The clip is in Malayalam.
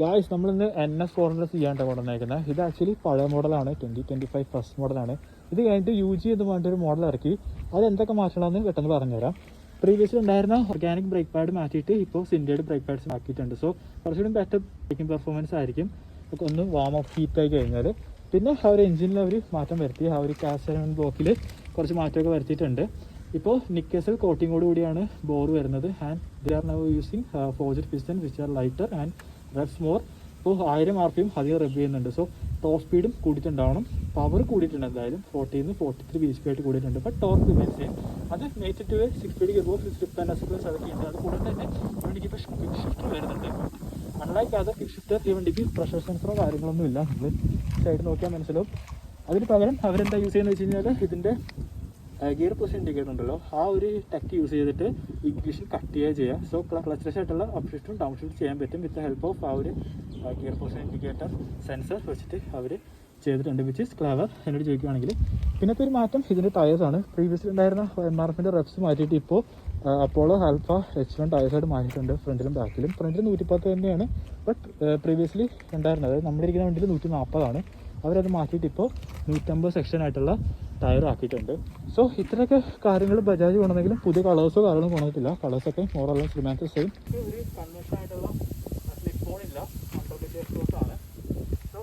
ഗായ്സ് നമ്മളിന്ന് എൻ എസ് ഫോർ ഹൺഡ്രഡ് ചെയ്യാണ്ട് കൊണ്ടുവന്നേക്കുന്നത് ഇത് ആക്ച്വലി പഴയ മോഡലാണ് ട്വന്റി ട്വന്റി ഫൈവ് ഫസ്റ്റ് മോഡലാണ് ഇത് കഴിഞ്ഞിട്ട് യു ജി എന്ന് പറഞ്ഞിട്ട് ഒരു മോഡൽ ഇറക്കി. അത് എന്തൊക്കെ മാറ്റണമെന്ന് പെട്ടെന്ന് പറഞ്ഞുതരാം. പ്രീവിയസ്ലി ഉണ്ടായിരുന്ന ഓർഗാനിക് ബ്രേക്ക് പാഡ് മാറ്റിയിട്ട് ഇപ്പോൾ സിൻഡേഡ് ബ്രേക്ക് പാഡ്സ് ആക്കിയിട്ടുണ്ട് സോ കുറച്ചുകൂടി ബെറ്റർ ബ്രേക്കിംഗ് പെർഫോമൻസ് ആയിരിക്കും. ഒന്ന് വാം ഓഫ് ഹീറ്റ് ആയി കഴിഞ്ഞാൽ പിന്നെ ആ ഒരു എഞ്ചിനിൽ അവർ മാറ്റം വരുത്തി. ആ ഒരു കാസ്റ്റ് ബ്ലോക്കിൽ കുറച്ച് മാറ്റമൊക്കെ വരുത്തിയിട്ടുണ്ട്. ഇപ്പോൾ നിക്കേസിൽ കോട്ടിങ്ങോട് കൂടിയാണ് ബോർ വരുന്നത്. And they are now using forged piston which are lighter and revs more ഇപ്പോൾ ആയിരം ആർ പി എം അധികം റബ് ചെയ്യുന്നുണ്ട് സോ ടോപ്പ് സ്പീഡും കൂടിയിട്ടുണ്ടാവണം. പവർ കൂടിയിട്ടുണ്ട് എന്തായാലും. ഫോർട്ടിന്ന് ഫോർട്ടി ത്രീ ബി ആയിട്ട് കൂടിയിട്ടുണ്ട്. ബട്ട് ടോർക്ക് മെയിൻ സെയിം അത് mated to six speed gear slip and അസപ്ലസ് അതൊക്കെ ഉണ്ട്. അത് കൂടാതെ തന്നെ വണ്ടിക്ക് ഇപ്പോൾ ക്വിക്ക് ഷിഫ്റ്റ് വരുന്നുണ്ട്. അൺലൈക്ക് അത് ക്വിക്ക് ഷിഫ്റ്റർ ഈ വണ്ടിക്ക് പ്രഷർ സെൻസറോ കാര്യങ്ങളൊന്നും ഇല്ല. നമ്മൾ സൈഡ് നോക്കിയാൽ മനസ്സിലാവും. അതിന് പകരം അവരെന്താ യൂസ് ചെയ്യുന്നത് വെച്ച് കഴിഞ്ഞാൽ ഇതിന്റെ ഗിയർ പൊസിഷൻ ഇൻഡിക്കേറ്റർ ഉണ്ടല്ലോ ആ ഒരു ടെക് യൂസ് ചെയ്തിട്ട് ഇഗ്നിഷൻ കട്ട് ചെയ്യുക. ചെയ്യുക സോ ക്ലച്ച് ആയിട്ടുള്ള അപ്പ് ഷിഫ്റ്റും ഡൗൺ ഷിഫ്റ്റ് ചെയ്യാൻ പറ്റും വിത്ത് ഹെൽപ്പ് ഓഫ് ആ ഒരു ഗിയർ പൊസിഷൻ ഇൻഡിക്കേറ്റർ സെൻസർ വെച്ചിട്ട് അവർ ചെയ്തിട്ടുണ്ട് വിച്ച് ഇസ് ക്ലവർ എന്നോട് ചോദിക്കുകയാണെങ്കിൽ പിന്നത്തെ ഒരു മാറ്റം ഇതിന്റെ ടയേഴ്സാണ് പ്രീവിയസ്ലി ഉണ്ടായിരുന്ന എം ആർ എഫിന്റെ റെപ്സ് മാറ്റിയിട്ട് ഇപ്പോൾ അപ്പോളോ ആൽഫ എച്ച് വൺ ടയേഴ്സായിട്ട് മാറ്റിയിട്ടുണ്ട് ഫ്രണ്ടിലും ബാക്കിലും ഫ്രണ്ടിൽ നൂറ്റിപ്പത്ത് തന്നെയാണ്. ബട്ട് പ്രീവിയസ്ലി ഉണ്ടായിരുന്നത്. നമ്മളിരിക്കുന്ന വണ്ടിയിൽ നൂറ്റി നാൽപ്പതാണ് അവരത് മാറ്റിയിട്ട് ഇപ്പോൾ നൂറ്റമ്പത് സെക്ഷൻ ആയിട്ടുള്ള ടയർ ആക്കിയിട്ടുണ്ട്. സോ ഇത്രയൊക്കെ കാര്യങ്ങൾ ബജാജ് കൊണ്ടുവന്നെങ്കിലും പുതിയ കളേഴ്സോ കാര്യങ്ങളും കൊണ്ടുവന്നിട്ടില്ല. കളേഴ്സൊക്കെ മോറെല്ലാം റിമാൻസ് സെയിം ഒരു ആയിട്ടുള്ള സ്ലിപ്പ് ഫോൺ ഇല്ല. ആണ്. സോ